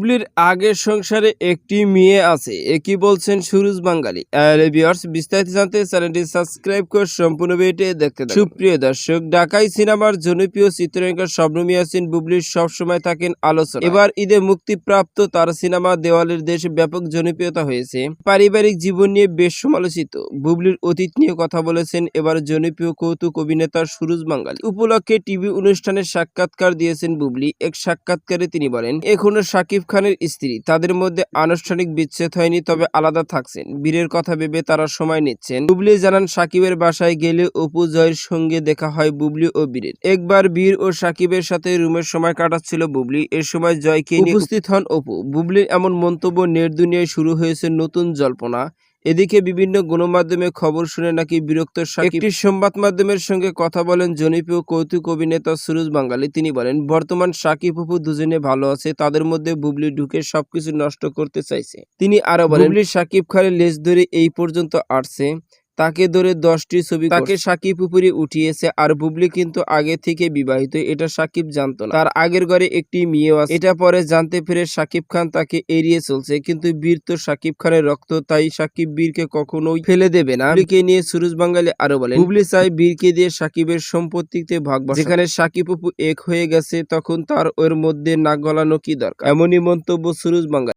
বুবলির আগের সংসারে একটি মেয়ে আছে। এ কি বলছেন সুরজ বাঙ্গালী ভিউয়ার্স, বিস্তারিত জানতে চ্যানেলটি সাবস্ক্রাইব করে সম্পূর্ণ ভিডিওটি দেখতে সুপ্রিয় দর্শক, ঢাকাই সিনেমার জনপ্রিয় চিত্রনায়িকা শবনম ইয়াসিন বুবলির সবসময় থাকেন আলোচনা এবার ঈদে মুক্তিপ্রাপ্ত তার সিনেমা দেওয়ালের দেশে ব্যাপক জনপ্রিয়তা হয়েছে। পারিবারিক জীবন নিয়ে বেশ সমালোচিত। বুবলির অতীত নিয়ে কথা বলেছেন এবার জনপ্রিয় কৌতুক অভিনেতা সুরুজ বাঙ্গালী উপলক্ষে টিভি অনুষ্ঠানে সাক্ষাৎকার দিয়েছেন বুবলি। এক সাক্ষাৎকারে তিনি বলেন, এখনও শাকিব খানের স্ত্রী। তাদের মধ্যে আনুষ্ঠানিক বিচ্ছেদ হয়নি, তবে আলাদা থাকছেন। বীরের কথা ভেবে তারা সময় নিচ্ছেন। বুবলি জানান, সাকিবের বাসায় গেলে অপু জয়ের সঙ্গে দেখা হয় বুবলি ও বীরের। একবার বীর ও সাকিবের সাথে রুমের সময় কাটাচ্ছিল বুবলি। এ সময় জয়কে উপস্থিত হন অপু। বুবলির এমন মন্তব্য নেট দুনিয়ায় শুরু হয়েছে নতুন জল্পনা। এদিকে বিভিন্ন গণমাধ্যমে খবর শুনে নাকি বিরক্ত একটি সংবাদ মাধ্যমের সঙ্গে কথা বলেন জনপ্রিয় কৌতুক অভিনেতা সুরজ বাঙ্গালি। তিনি বলেন, বর্তমান সাকিব অপু দুজনে ভালো আছে, তাদের মধ্যে বুবলি ঢুকে সবকিছু নষ্ট করতে চাইছে। তিনি আরও বলেন, বুবলি সাকিব খানের লেজ ধরে এই পর্যন্ত আসছে। তাকে ধরে দশটি ছবি তাকে সাকিব উপরে উঠিয়েছে আর বুবলি কিন্তু আগে থেকে বিবাহিত এটা সাকিব জানতো না। তার আগের ঘরে একটি মেয়েও আছে। এটা পরে জানতে পেরে সাকিব খান তাকে এড়িয়ে চলছে কিন্তু বীর তো সাকিব খানের রক্ত তাই সাকিব বীরকে কখনোই ফেলে দেবে না। বুবলিকে নিয়ে সুরজ বাঙ্গালী আরও বলেন বুবলি চাই বীরকে দিয়ে সাকিবের সম্পত্তিতে ভাগ। যেখানে সাকিব অপু এক হয়ে গেছে তখন তার ওর মধ্যে নাক গলানো কি দরকার? এমনই মন্তব্য সুরজ বাঙ্গালী।